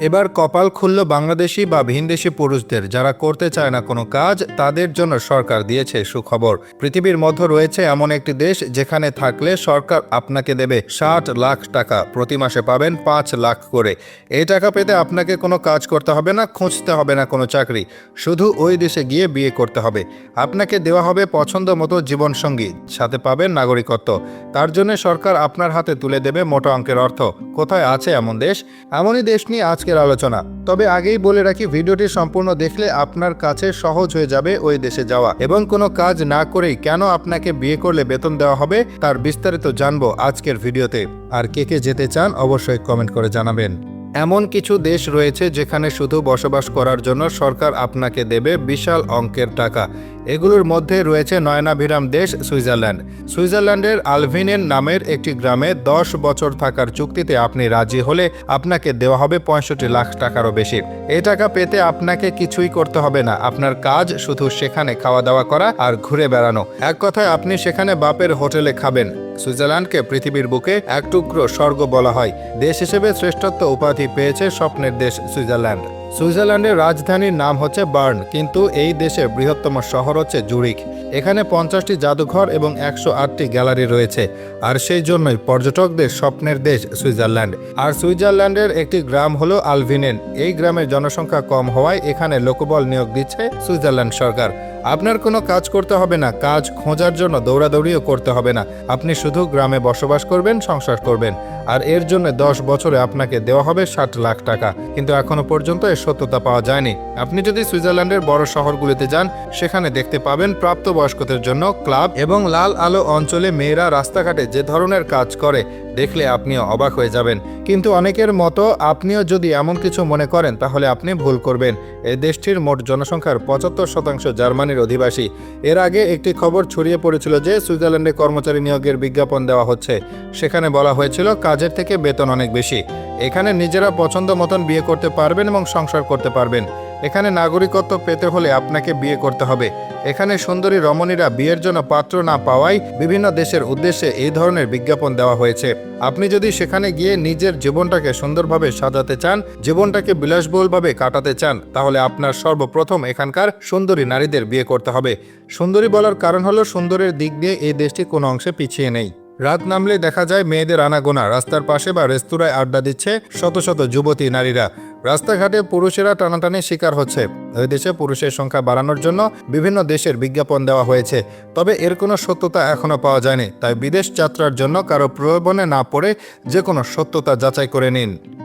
এবার কপাল খুলল বাংলাদেশি বা ভিনদেশি পুরুষদের, যারা করতে চায় না কোনো কাজ, তাদের জন্য সরকার দিয়েছে সুখবর। পৃথিবীর মধ্যে রয়েছে এমন একটি দেশ যেখানে থাকলে সরকার আপনাকে দেবে ষাট লাখ টাকা, প্রতি মাসে পাবেন পাঁচ লাখ করে। এই টাকা পেতে আপনাকে কোনো কাজ করতে হবে না, খুঁজতে হবে না কোনো চাকরি। শুধু ওই দেশে গিয়ে বিয়ে করতে হবে। আপনাকে দেওয়া হবে পছন্দ মতো জীবনসঙ্গী, সাথে পাবেন নাগরিকত্ব। তার জন্য সরকার আপনার হাতে তুলে দেবে মোটা অঙ্কের অর্থ। কোথায় আছে এমন দেশ? এমনই দেশ নিয়ে আজকের আলোচনা। তবে আগেই বলে রাখি, ভিডিওটি সম্পূর্ণ দেখলে আপনার কাছে সহজ হয়ে যাবে ওই দেশে যাওয়া এবং কোনো কাজ না করেই কেন আপনাকে বিয়ে করলে বেতন দেওয়া হবে তার বিস্তারিত জানব আজকের ভিডিওতে। আর কে কে যেতে চান অবশ্যই কমেন্ট করে জানাবেন। এমন কিছু দেশ রয়েছে যেখানে শুধু বসবাস করার জন্য সরকার আপনাকে দেবে বিশাল অঙ্কের টাকা। এগুলোর মধ্যে রয়েছে নয়নাভিরাম দেশ, সুইজারল্যান্ড। সুইজারল্যান্ডের আলভিনেন নামের একটি গ্রামে দশ বছর থাকার চুক্তিতে আপনি রাজি হলে আপনাকে দেওয়া হবে পঁয়ষট্টি লাখ টাকারও বেশি। এ টাকা পেতে আপনাকে কিছুই করতে হবে না। আপনার কাজ শুধু সেখানে খাওয়া দাওয়া করা আর ঘুরে বেড়ানো। এক কথায় আপনি সেখানে বাপের হোটেলে খাবেন। সুইজারল্যান্ডকে পৃথিবীর বুকে এক টুকরো স্বর্গ বলা হয়। দেশ হিসেবে শ্রেষ্ঠত্ব উপাধি পেয়েছে স্বপ্নের দেশ সুইজারল্যান্ড। সুইজারল্যান্ডের রাজধানীর নাম হচ্ছে বার্ন, কিন্তু এই দেশের বৃহত্তম শহর হচ্ছে জুরিক এখানে পঞ্চাশটি জাদুঘর এবং একশো আটটি গ্যালারি রয়েছে, আর সেই জন্যই পর্যটকদের স্বপ্নের দেশ সুইজারল্যান্ড। আর সুইজারল্যান্ডের একটি গ্রাম হলো আলভিনেন। এই গ্রামের জনসংখ্যা কম হওয়ায় এখানে লোকবল নিয়োগ দিচ্ছে সুইজারল্যান্ড সরকার। আপনার কোনো কাজ করতে হবে না, কাজ খোঁজার জন্য দৌড়াদৌড়িও করতে হবে না। আপনি শুধু গ্রামে বসবাস করবেন, সংসার করবেন। আর এর জন্য দশ বছরে আপনাকে দেওয়া হবে ষাট লাখ টাকা। কিন্তু এখনও পর্যন্ত এর সত্যতা পাওয়া যায়নি। আপনি যদি সুইজারল্যান্ডের বড় শহরগুলিতে যান, সেখানে দেখতে পাবেন প্রাপ্তবয়স্কদের জন্য ক্লাব এবং লাল আলো অঞ্চলে মেয়েরা রাস্তাঘাটে যে ধরনের কাজ করে, দেখলে আপনিও অবাক হয়ে যাবেন। কিন্তু অনেকের মতো আপনিও যদি এমন কিছু মনে করেন, তাহলে আপনি ভুল করবেন। এই দেশটির মোট জনসংখ্যার পঁচাত্তর শতাংশ জার্মানির অধিবাসী। এর আগে একটি খবর ছড়িয়ে পড়েছিল যে, সুইজারল্যান্ডে কর্মচারী নিয়োগের বিজ্ঞাপন দেওয়া হচ্ছে। সেখানে বলা হয়েছিল, কাজের থেকে বেতন অনেক বেশি। এখানে নিজেরা পছন্দ মতন বিয়ে করতে পারবেন এবং সংসার করতে পারবেন। এখানে নাগরিকত্ব পেতে হলে আপনাকে বিয়ে করতে হবে। এখানে সুন্দরী রমণীরা বিয়ের জন্য পাত্র না পাওয়ায় বিভিন্ন দেশের উদ্দেশ্যে এই ধরনের বিজ্ঞাপন দেওয়া হয়েছে। আপনি যদি সেখানে গিয়ে নিজের জীবনটাকে সুন্দরভাবে সাজাতে চান, জীবনটাকে বিলাসবহুলভাবে কাটাতে চান, তাহলে আপনার সর্বপ্রথম এখানকার সুন্দরী নারীদের বিয়ে করতে হবে। সুন্দরী বলার কারণ হলো সুন্দরের দিক দিয়ে এই দেশটি কোনো অংশে পিছিয়ে নেই। রাত নামলে দেখা যায় মেয়েদের আনাগোনা, রাস্তার পাশে বা রেস্তোরাঁয় আড্ডা দিচ্ছে শত শত যুবতী নারীরা। রাস্তাঘাটে পুরুষেরা টানাটানি শিকার হচ্ছে। ওই দেশে পুরুষের সংখ্যা বাড়ানোর জন্য বিভিন্ন দেশের বিজ্ঞাপন দেওয়া হয়েছে। তবে এর কোনো সত্যতা এখনও পাওয়া যায়নি, তাই বিদেশ যাত্রার জন্য কারও প্রলোভনে না পড়ে যে কোনো সত্যতা যাচাই করে নিন।